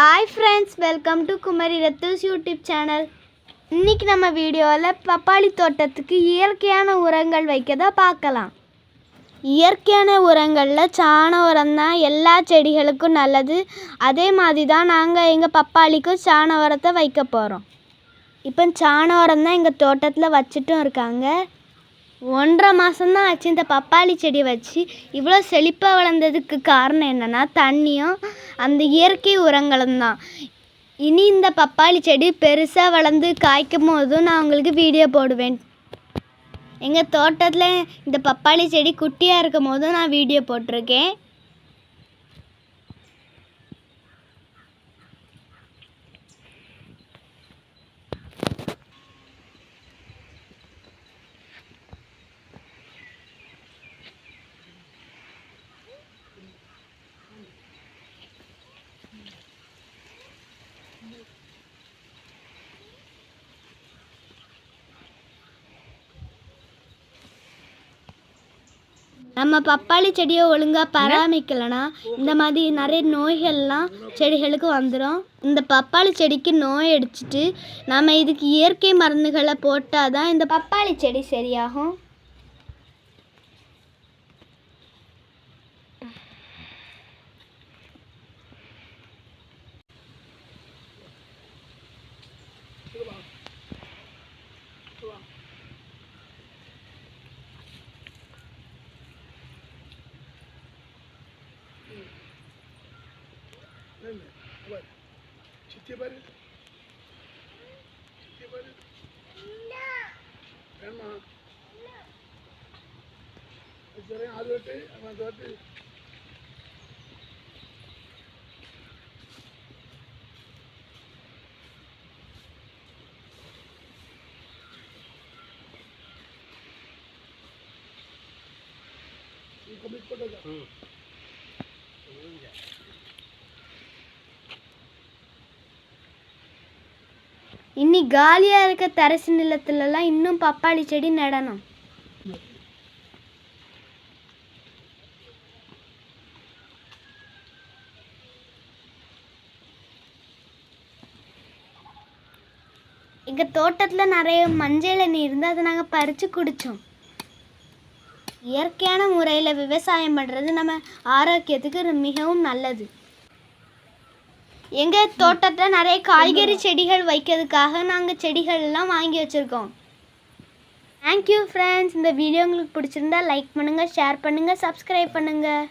Hi friends welcome to Kumari ரத்தூஸ் YouTube channel இன்னைக்கு நம்ம வீடியோவில் பப்பாளி தோட்டத்துக்கு இயற்கையான உரங்கள் வைக்கதா பார்க்கலாம். இயற்கையான உரங்களில் சாண உரம் தான் எல்லா செடிகளுக்கும் நல்லது. அதே மாதிரி தான் நாங்கள் எங்கள் பப்பாளிக்கும் சாண உரத்தை வைக்க போகிறோம் இப்போ சாண உரம் தான் எங்கள் தோட்டத்தில் வச்சுட்டும் இருக்காங்க. ஒன்றரை மாதம்தான் ஆச்சு இந்த பப்பாளி செடி வச்சு. இவ்வளோ செழிப்பாக வளர்ந்ததுக்கு காரணம் என்னென்னா தண்ணியும் அந்த இயற்கை உரங்களும் தான். இனி இந்த பப்பாளி செடி பெருசாக வளர்ந்து காய்க்கும் போதும் நான் உங்களுக்கு வீடியோ போடுவேன். எங்கள் தோட்டத்தில் இந்த பப்பாளி செடி குட்டியாக இருக்கும் போதும் நான் வீடியோ போட்டிருக்கேன். நம்ம பப்பாளி செடியை ஒழுங்காக பராமரிக்கலைன்னா இந்த மாதிரி நிறைய நோய்கள்லாம் செடிகளுக்கு வந்துடும் இந்த பப்பாளி செடிக்கு நோய் அடிச்சிட்டு நம்ம இதுக்கு இயற்கை மருந்துகளை போட்டால் தான் இந்த பப்பாளி செடி சரியாகும். Değil mi? Var. Não, não. Ciddi não Verme não. Ejderhayı hadi öte. não. dörtte. Complete कर não இன்னி காலியாக இருக்க தரசு நிலத்துலலாம் இன்னும் பப்பாளி செடி நடணும். எங்கள் தோட்டத்தில் நிறைய மஞ்சள் எண்ணெய் இருந்து அதை நாங்கள் பறித்து குடித்தோம் இயற்கையான முறையில் விவசாயம் பண்ணுறது நம்ம ஆரோக்கியத்துக்கு மிகவும் நல்லது. எங்கள் தோட்டத்தில் நிறைய காய்கறி செடிகள் வைக்கிறதுக்காக நாங்கள் செடிகள் எல்லாம் வாங்கி வச்சுருக்கோம். தேங்க்யூ ஃப்ரெண்ட்ஸ் இந்த வீடியோ உங்களுக்கு பிடிச்சிருந்தா லைக் பண்ணுங்கள் ஷேர் பண்ணுங்கள் சப்ஸ்கிரைப் பண்ணுங்கள்